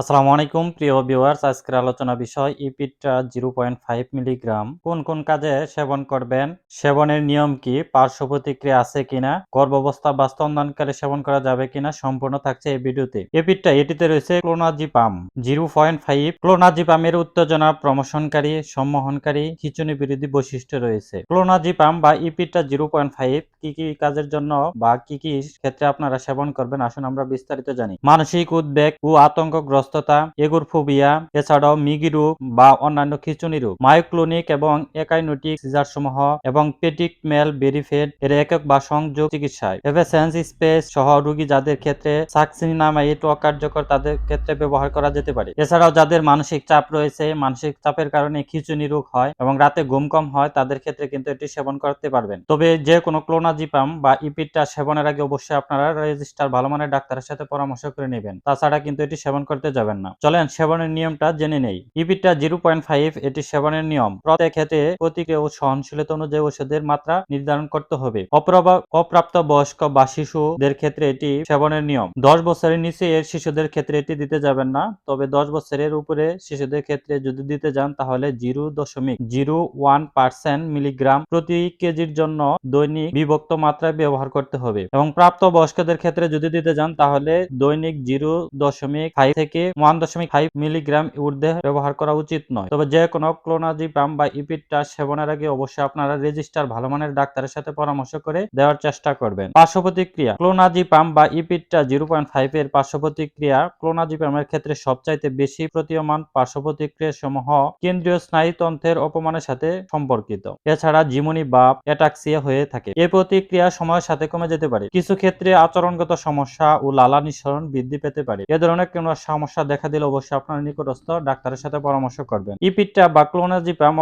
আসসালামু আলাইকুম, প্রিয় ভিউয়ার্স আজকের আলোচনা বিষয় ইপিটা জিরো পয়েন্ট ফাইভ মিলিগ্রাম। কোন কোন কাজে সেবন করবেন? সেবনের নিয়ম কি? পার্শ্ব প্রতিক্রিয়া আছে কিনা? গর্ভাবস্থা বা স্তনদানকালে সেবন করা যাবে কিনা? সম্পূর্ণ থাকছে এই ভিডিওতে। এপিটটা এটিতে রয়েছে ক্লোনাজিপাম। জিরো পয়েন্ট ফাইভ ক্লোনাজিপামের উত্তেজনা প্রমোশনকারী, সম্মোহনকারী, খিচুনি বিরোধী বৈশিষ্ট্য রয়েছে। ক্লোনাজিপাম বা ইপিটা জিরো পয়েন্ট ফাইভ কি কি কাজের জন্য বা কি কি ক্ষেত্রে আপনারা সেবন করবেন, আসুন আমরা বিস্তারিত জানি। মানসিক উদ্বেগ ও আতঙ্কগ্রস্ততা, এগুরফোবিয়া, এছাড়াও মিগি রোগ বা অন্যান্য খিচুনি রোগ, মায়োক্লোনিক এবং একাইনোটিক সিজার সমূহ এবং পেটিক মেল বেরিফেড এর একক বা সংযোগ চিকিৎসায়। এভেসেন্স স্পেস সহ রোগী যাদের ক্ষেত্রে সাকসিনামাইট অকার্যকর তাদের ক্ষেত্রে ব্যবহার করা যেতে পারে। এছাড়াও যাদের মানসিক চাপ রয়েছে, মানসিক চাপের কারণে খিচুনি রোগ হয় এবং রাতে ঘুম কম হয়, তাদের ক্ষেত্রে কিন্তু এটি সেবন করতে পারবেন। তবে যে কোনো ক্লোনাজিপাম বা ইপিটটা সেবনের আগে অবশ্যই আপনারা রেজিস্টার ভালো মানের ডাক্তারের সাথে পরামর্শ করে নেবেন। তাছাড়া কিন্তু এটি সেবন করতে যাবেন না। চলেন, সেবনের নিয়মটা জেনে নেই। ইপিটটা জিরো পয়েন্ট ফাইভ, এটি সেবনের নিয়ম। প্রত্যেক ক্ষেত্রে প্রতিক্রিয়া ও সহনশীলতা অনুযায়ী ওষুধের মাত্রা নির্ধারণ করতে হবে। অপ্রাপ্ত বয়স্ক বা শিশুদের ক্ষেত্রে এটি সেবনের নিয়ম। দশ বছরের নিচে এর শিশুদের ক্ষেত্রে এটি দিতে যাবেন না। তবে দশ বছরের উপরে শিশুদের ক্ষেত্রে যদি দিতে যান, তাহলে জিরো দশমিক জিরো ওয়ান পার্সেন্ট মিলিগ্রাম প্রতি কেজির জন্য দৈনিক বিভক্ত মাত্রায় ব্যবহার করতে হবে। এবং প্রাপ্ত বয়স্কদের ক্ষেত্রে যদি দিতে যান, তাহলে দৈনিক জিরো দশমিক ফাইভ থেকে ওয়ান দশমিক ফাইভ মিলিগ্রাম ঊর্ধ্বে ব্যবহার করা উচিত নয়। তবে যে কোনো ক্লোনাজিপাম বা ইপিটটা সেবনের আগে অবশ্যই আপনারা রেজিস্টার ভালো মানের ডাক্তারের সাথে পরামর্শ করে দেওয়ার চেষ্টা করবেন। পার্শ্ব প্রতিক্রিয়া ক্লোনাজিপাম বা ইপিটটা জিরো পয়েন্ট ফাইভ এর পার্শ্ব প্রতিক্রিয়া ক্লোনাজিপামের ক্ষেত্রে সবচাইতে বেশি প্রতীয়মান পার্শ্ব প্রতিক্রিয়া সমূহ কেন্দ্রীয় স্নায়ুতন্ত্রের অপমানের সাথে সম্পর্কিত। এছাড়া জিমনি বা অ্যাটাক্সিয়া হয়ে থাকে। এই প্রতিক্রিয়া সময়ের সাথে কমে যেতে পারে। কিছু ক্ষেত্রে আচরণগত সমস্যা ও লালা নিঃসরণ বৃদ্ধি পেতে পারে। এ ধরনের কোনো সমস্যা দেখা দিলে অবশ্যই আপনার নিকটস্থ ডাক্তারের সাথে পরামর্শ করবেন। ইপিটটা বা ক্লোনাজিপাম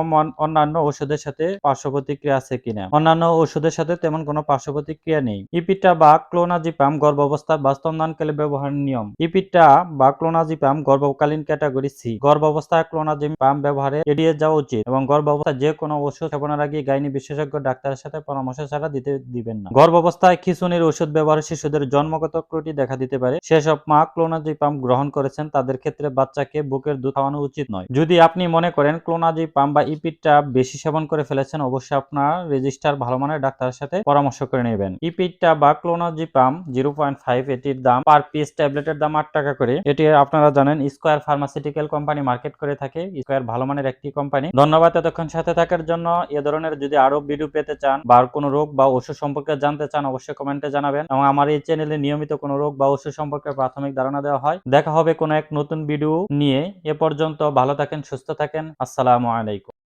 অন্যান্য ওষুধের সাথে পার্শ্ব প্রতিক্রিয়া আছে কিনা? অন্যান্য ওষুধের সাথে তেমন কোনো পার্শ্ব প্রতিক্রিয়া নেই। ইপিটটা বা ক্লোনাজিপাম গর্ভাবস্থা বা স্তনদানকালে ব্যবহারের নিয়ম। ইপিটটা বা ক্লোনাজিপাম গর্ভকালীন ক্যাটাগরি সি। গর্ভ গর্ভাবস্থায় ক্লোনাজিপাম ব্যবহারে এড়িয়ে যাওয়া উচিত এবং গর্ভ গর্ভাবস্থায় যে কোনো ওষুধ সেবনের আগে গাইনি বিশেষজ্ঞ ডাক্তারের সাথে পরামর্শ ছাড়া দিতে দিবেন না। গর্ভাবস্থায় খিচুনির ওষুধ ব্যবহারে শিশুদের জন্মগত ত্রুটি দেখা দিতে পারে। সেসব মা ক্লোনাজিপাম গ্রহণ করেছেন, তাদের ক্ষেত্রে বাচ্চাকে বুকের দুধ খাওয়ানো উচিত নয়। যদি আপনি মনে করেন ক্লোনাজিপাম বা ইপিটটা বেশি সেবন করে ফেলেছেন, অবশ্যই আপনার রেজিস্টার ভালো মানের ডাক্তারের সাথে পরামর্শ করে নেবেন। ইপিটটা বা ক্লোনাজিপাম জিরো পয়েন্ট ফাইভ এটির দাম পার পিস ট্যাবলেটের দাম আট টাকা করে। এটি আপনারা জানেন, স্কোয়ার ফার্মাসিউটিক্যাল কোম্পানি মার্কেট করে থাকে। স্কোয়ার ভালো মানের একটি কোম্পানি। ধন্যবাদ এতক্ষণ সাথে থাকার জন্য। এ ধরনের যদি আরও ভিডিও পেতে চান বা কোনো রোগ বা ওষুধ সম্পর্কে জানতে চান অবশ্যই কমেন্টে জানাবেন এবং আমার এই চ্যানেলে নিয়মিত কোনো রোগ বা ওষুধ সম্পর্কে প্রাথমিক ধারণা দেওয়া হয়। দেখা হবে কোনো এক নতুন ভিডিও নিয়ে। এ পর্যন্ত ভালো থাকেন, সুস্থ থাকেন। আসসালামু আলাইকুম।